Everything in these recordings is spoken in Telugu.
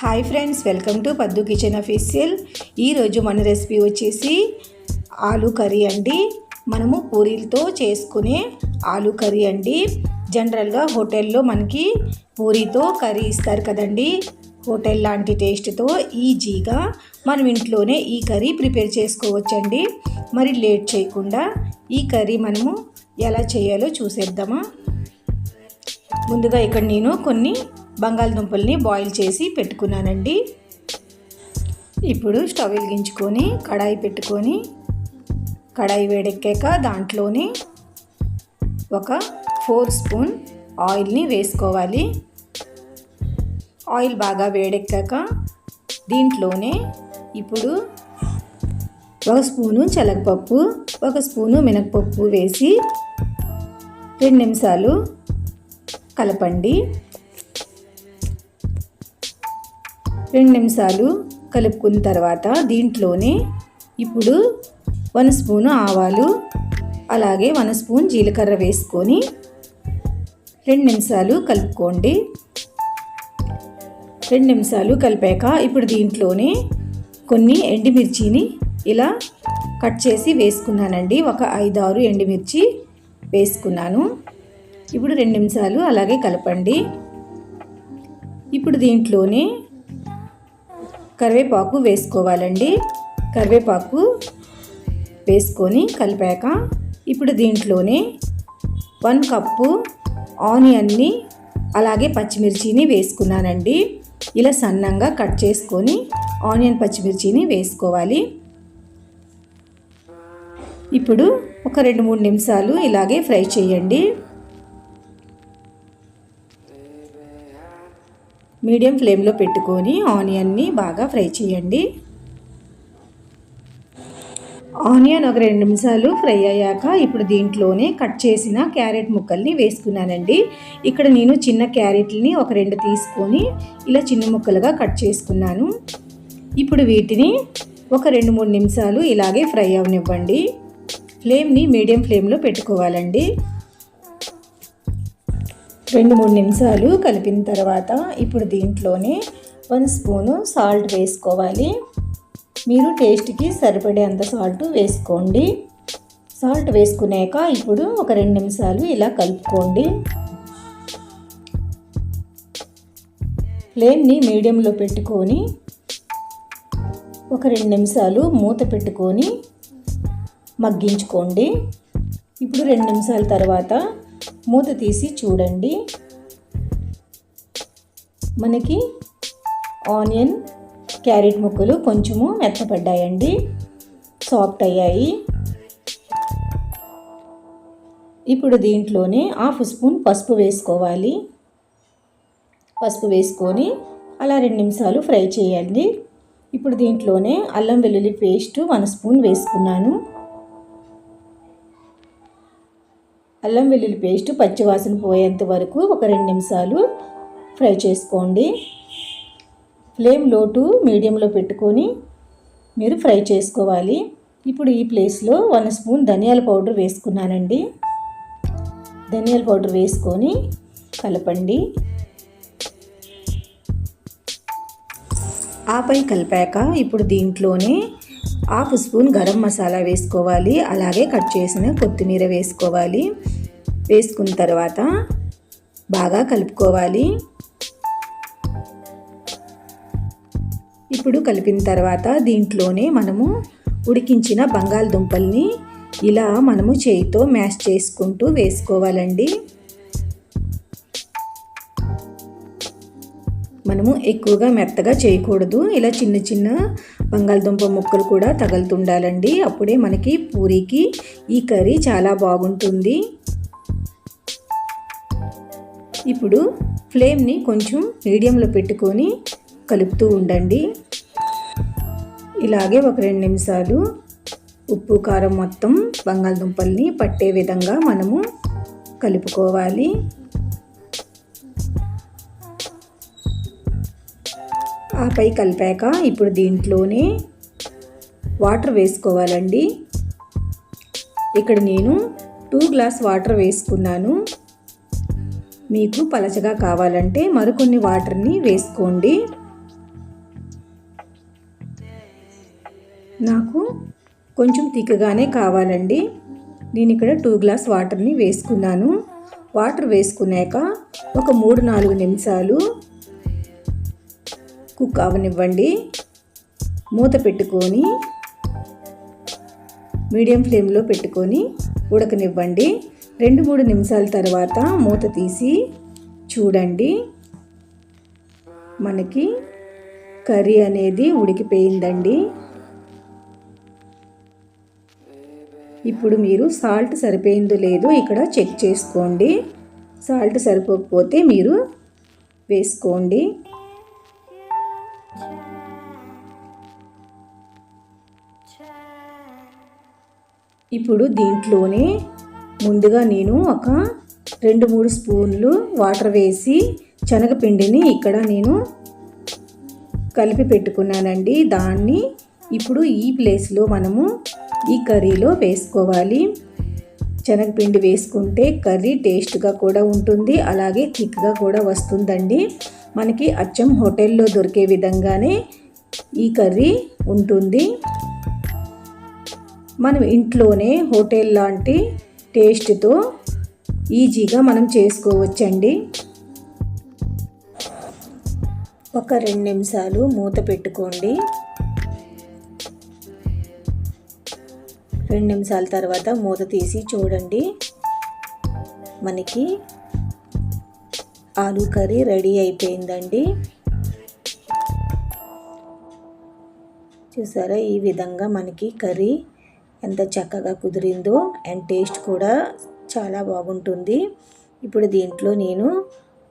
Hi friends welcome to Paddu kitchen official ఈరోజు మన రెసిపీ వచ్చేసి ఆలు కర్రీ అండి. మనము పూరీలతో చేసుకునే ఆలు కర్రీ అండి. జనరల్గా హోటల్లో మనకి పూరీతో కర్రీ ఇస్తారు కదండి. హోటల్ లాంటి టేస్ట్తో ఈజీగా మనం ఇంట్లోనే ఈ కర్రీ ప్రిపేర్ చేసుకోవచ్చండి. మరి లేట్ చేయకుండా ఈ కర్రీ మనము ఎలా చేయాలో చూసేద్దామా. ముందుగా ఇక్కడ నేను కొన్ని బంగాళదుంపల్ని బాయిల్ చేసి పెట్టుకున్నానండి. ఇప్పుడు స్టవ్ వెలిగించుకొని కడాయి పెట్టుకొని కడాయి వేడెక్కాక దాంట్లోని ఒక ఫోర్ స్పూన్ ఆయిల్ని వేసుకోవాలి. ఆయిల్ బాగా వేడెక్కాక దీంట్లోనే ఇప్పుడు ఒక స్పూను చెలగపప్పు ఒక స్పూను మినపప్పు వేసి రెండు నిమిషాలు కలపండి. రెండు నిమిషాలు కలుపుకున్న తర్వాత దీంట్లోనే ఇప్పుడు వన్ స్పూను ఆవాలు అలాగే వన్ స్పూన్ జీలకర్ర వేసుకొని రెండు నిమిషాలు కలుపుకోండి. రెండు నిమిషాలు కలిపాక ఇప్పుడు దీంట్లోనే కొన్ని ఎండుమిర్చిని ఇలా కట్ చేసి వేసుకున్నానండి. ఒక ఐదారు ఎండుమిర్చి వేసుకున్నాను. ఇప్పుడు రెండు నిమిషాలు అలాగే కలపండి. ఇప్పుడు దీంట్లోనే కరివేపాకు వేసుకోవాలండి. కరివేపాకు వేసుకొని కలిపాక ఇప్పుడు దీంట్లోనే వన్ కప్పు ఆనియన్ని అలాగే పచ్చిమిర్చిని వేసుకున్నానండి. ఇలా సన్నంగా కట్ చేసుకొని ఆనియన్ పచ్చిమిర్చిని వేసుకోవాలి. ఇప్పుడు ఒక రెండు మూడు నిమిషాలు ఇలాగే ఫ్రై చేయండి. మీడియం ఫ్లేమ్లో పెట్టుకొని ఆనియన్ని బాగా ఫ్రై చేయండి. ఆనియన్ ఒక రెండు నిమిషాలు ఫ్రై అయ్యాక ఇప్పుడు దీంట్లోనే కట్ చేసిన క్యారెట్ ముక్కల్ని వేసుకున్నానండి. ఇక్కడ నేను చిన్న క్యారెట్ని ఒక రెండు తీసుకొని ఇలా చిన్న ముక్కలుగా కట్ చేసుకున్నాను. ఇప్పుడు వీటిని ఒక రెండు మూడు నిమిషాలు ఇలాగే ఫ్రై అవనివ్వండి. ఫ్లేమ్ని మీడియం ఫ్లేమ్లో పెట్టుకోవాలండి. రెండు మూడు నిమిషాలు కలిపిన తర్వాత ఇప్పుడు దీంట్లోనే వన్ స్పూను సాల్ట్ వేసుకోవాలి. మీరు టేస్ట్కి సరిపడే అంత సాల్ట్ వేసుకోండి. సాల్ట్ వేసుకున్నాక ఇప్పుడు ఒక రెండు నిమిషాలు ఇలా కలుపుకోండి. ఫ్లేమ్ని మీడియంలో పెట్టుకొని ఒక రెండు నిమిషాలు మూత పెట్టుకొని మగ్గించుకోండి. ఇప్పుడు రెండు నిమిషాల తర్వాత మూత తీసి చూడండి. మనకి ఆనియన్ క్యారెట్ ముక్కలు కొంచెము మెత్తపడ్డాయండి. సాఫ్ట్ అయ్యాయి. ఇప్పుడు దీంట్లోనే హాఫ్ స్పూన్ పసుపు వేసుకోవాలి. పసుపు వేసుకొని అలా రెండు నిమిషాలు ఫ్రై చేయండి. ఇప్పుడు దీంట్లోనే అల్లం వెల్లుల్లి పేస్ట్ వన్ స్పూన్ వేసుకున్నాను. అల్లం వెల్లుల్లి పేస్ట్ పచ్చివాసన పోయేంత వరకు ఒక రెండు నిమిషాలు ఫ్రై చేసుకోండి. ఫ్లేమ్ లోటు మీడియంలో పెట్టుకొని మీరు ఫ్రై చేసుకోవాలి. ఇప్పుడు ఈ ప్లేస్లో వన్ స్పూన్ ధనియాల పౌడర్ వేసుకున్నానండి. ధనియాల పౌడర్ వేసుకొని కలపండి. ఆపై కలిపాక ఇప్పుడు దీంట్లోనే హాఫ్ స్పూన్ గరం మసాలా వేసుకోవాలి. అలాగే కట్ చేసిన కొత్తిమీర వేసుకోవాలి. వేసుకున్న తర్వాత బాగా కలుపుకోవాలి. ఇప్పుడు కలిపిన తర్వాత దీంట్లోనే మనము ఉడికించిన బంగాళదుంపల్ని ఇలా మనము చేయితో మ్యాష్ చేసుకుంటూ వేసుకోవాలండి. మనము ఎక్కువగా మెత్తగా చేయకూడదు. ఇలా చిన్న చిన్న బంగాళదుంప ముక్కలు కూడా తగులుతుండాలండి. అప్పుడే మనకి పూరీకి ఈ కర్రీ చాలా బాగుంటుంది. ఇప్పుడు ఫ్లేమ్ని కొంచెం మీడియంలో పెట్టుకొని కలుపుతూ ఉండండి. ఇలాగే ఒక రెండు నిమిషాలు ఉప్పు కారం మొత్తం బంగాళదుంపల్ని పట్టే విధంగా మనము కలుపుకోవాలి. ఆపై కలిపాక ఇప్పుడు దీంట్లోనే వాటర్ వేసుకోవాలండి. ఇక్కడ నేను టూ గ్లాస్ వాటర్ వేసుకున్నాను. మీకు పలచగా కావాలంటే మరికొన్ని వాటర్ని వేసుకోండి. నాకు కొంచెం తిక్కగానే కావాలండి. నేను ఇక్కడ టూ గ్లాస్ వాటర్ని వేసుకున్నాను. వాటర్ వేసుకున్నాక ఒక మూడు నాలుగు నిమిషాలు కుక్ అవనివ్వండి మూత పెట్టుకొని మీడియం ఫ్లేమ్లో పెట్టుకొని ఉడకనివ్వండి. రెండు మూడు నిమిషాల తర్వాత మూత తీసి చూడండి. మనకి కర్రీ అనేది ఉడికిపోయిందండి. ఇప్పుడు మీరు సాల్ట్ సరిపోయిందో లేదో ఇక్కడ చెక్ చేసుకోండి. సాల్ట్ సరిపోకపోతే మీరు వేసుకోండి. ఇప్పుడు దీంట్లోనే ముందుగా నేను ఒక రెండు మూడు స్పూన్లు వాటర్ వేసి శనగపిండిని ఇక్కడ నేను కలిపి పెట్టుకున్నానండి. దాన్ని ఇప్పుడు ఈ ప్లేస్లో మనము ఈ కర్రీలో వేసుకోవాలి. శనగపిండి వేసుకుంటే కర్రీ టేస్ట్గా కూడా ఉంటుంది అలాగే థిక్గా కూడా వస్తుందండి. మనకి అచ్చం హోటల్లో దొరికే విధంగానే ఈ కర్రీ ఉంటుంది. మనం ఇంట్లోనే హోటల్ లాంటి టేస్ట్తో ఈజీగా మనం చేసుకోవచ్చండి. ఒక రెండు నిమిషాలు మూత పెట్టుకోండి. రెండు నిమిషాల తర్వాత మూత తీసి చూడండి. మనకి ఆలూ కర్రీ రెడీ అయిపోయిందండి. చూసారా? ఈ విధంగా మనకి కర్రీ ఎంత చక్కగా కుదిరిందో అండ్ టేస్ట్ కూడా చాలా బాగుంటుంది. ఇప్పుడు దీంట్లో నేను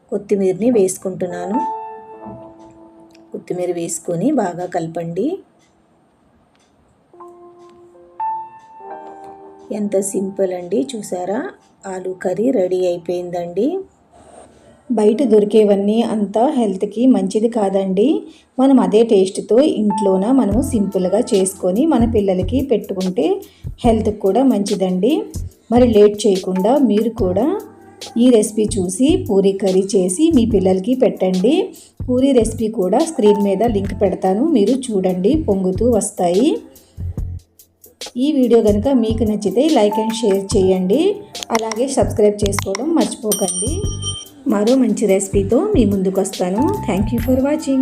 కొత్తిమీరని వేసుకుంటున్నాను. కొత్తిమీర వేసుకొని బాగా కలపండి. ఎంత సింపుల్ అండి చూసారా? ఆలు కర్రీ రెడీ అయిపోయిందండి. బయట దొరికేవన్నీ అంత హెల్త్కి మంచిది కాదండి. మనం అదే టేస్ట్తో ఇంట్లోన మనము సింపుల్గా చేసుకొని మన పిల్లలకి పెట్టుకుంటే హెల్త్కి కూడా మంచిదండి. మరి లేట్ చేయకుండా మీరు కూడా ఈ రెసిపీ చూసి పూరీ కర్రీ చేసి మీ పిల్లలకి పెట్టండి. పూరీ రెసిపీ కూడా స్క్రీన్ మీద లింక్ పెడతాను. మీరు చూడండి పొంగుతూ వస్తాయి. ఈ వీడియో కనుక మీకు నచ్చితే లైక్ అండ్ షేర్ చేయండి. అలాగే సబ్స్క్రైబ్ చేసుకోవడం మర్చిపోకండి. మరో మంచి రెసిపీతో మీ ముందుకు వస్తాను థ్యాంక్ యూ ఫర్ వాచింగ్